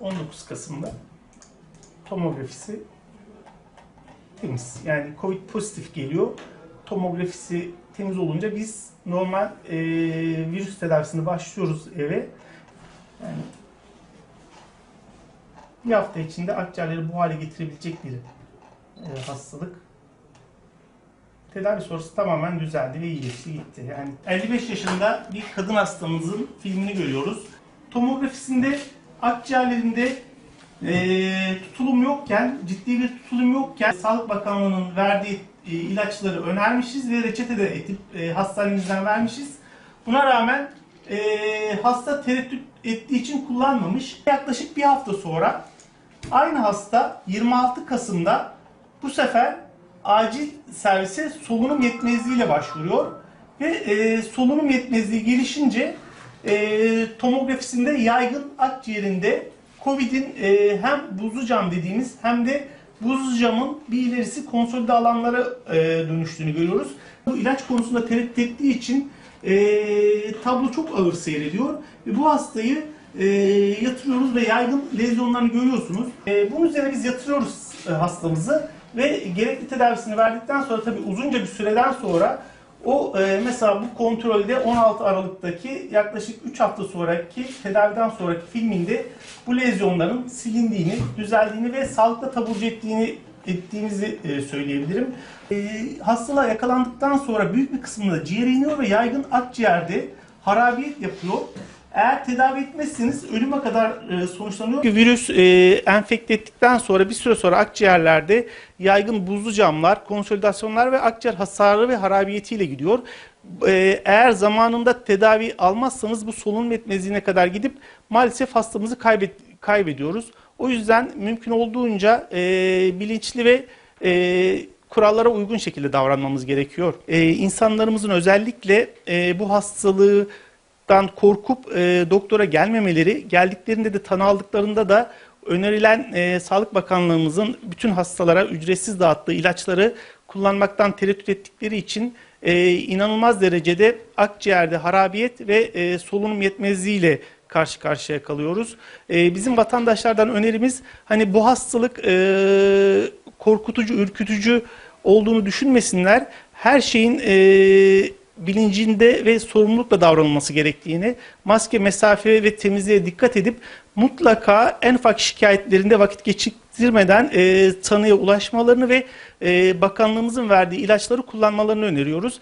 19 Kasım'da tomografisi temiz. Yani Covid pozitif geliyor. Tomografisi temiz olunca biz normal e, virüs tedavisine başlıyoruz eve. Yani bir hafta içinde akciğerleri bu hale getirebilecek bir e, hastalık. Tedavi sonrası tamamen düzeldi ve iyileşti gitti. Yani 55 yaşında bir kadın hastamızın filmini görüyoruz. Tomografisinde akciğerlerinde e, tutulum yokken, ciddi bir tutulum yokken Sağlık Bakanlığı'nın verdiği e, ilaçları önermişiz ve reçete de edip e, hastanemizden vermişiz. Buna rağmen e, hasta tereddüt ettiği için kullanmamış. Yaklaşık bir hafta sonra aynı hasta 26 Kasım'da bu sefer acil servise solunum yetmezliğiyle başvuruyor. Ve e, solunum yetmezliği gelişince e, tomografisinde yaygın akciğerinde COVID'in e, hem buzlu cam dediğimiz hem de buzlu camın bir ilerisi konsolide alanlara e, dönüştüğünü görüyoruz. Bu ilaç konusunda tereddüt ettiği için e, tablo çok ağır seyrediyor. Ve bu hastayı e, yatırıyoruz ve yaygın lezyonlarını görüyorsunuz. E, bunun üzerine biz yatırıyoruz e, hastamızı ve gerekli tedavisini verdikten sonra tabii uzunca bir süreden sonra o e, mesela bu kontrolde 16 Aralık'taki yaklaşık 3 hafta sonraki tedaviden sonraki filminde bu lezyonların silindiğini, düzeldiğini ve sağlıkla taburcu ettiğini ettiğimizi e, söyleyebilirim. E, hastalığa yakalandıktan sonra büyük bir kısmında ciğere iniyor ve yaygın akciğerde harabiyet yapıyor. Eğer tedavi etmezseniz ölüme kadar e, sonuçlanıyor. Virüs e, enfekte ettikten sonra bir süre sonra akciğerlerde yaygın buzlu camlar, konsolidasyonlar ve akciğer hasarı ve harabiyetiyle gidiyor. E, eğer zamanında tedavi almazsanız bu solunum yetmezliğine kadar gidip maalesef hastamızı kaybet, kaybediyoruz. O yüzden mümkün olduğunca e, bilinçli ve e, kurallara uygun şekilde davranmamız gerekiyor. E, insanlarımızın özellikle e, bu hastalığı dan korkup e, doktora gelmemeleri, geldiklerinde de tanı aldıklarında da önerilen e, Sağlık Bakanlığımızın bütün hastalara ücretsiz dağıttığı ilaçları kullanmaktan tereddüt ettikleri için e, inanılmaz derecede akciğerde harabiyet ve e, solunum yetmezliğiyle karşı karşıya kalıyoruz. E, bizim vatandaşlardan önerimiz hani bu hastalık e, korkutucu, ürkütücü olduğunu düşünmesinler. Her şeyin e, bilincinde ve sorumlulukla davranılması gerektiğini, maske, mesafe ve temizliğe dikkat edip mutlaka en ufak şikayetlerinde vakit geçirmeden e, tanıya ulaşmalarını ve e, bakanlığımızın verdiği ilaçları kullanmalarını öneriyoruz.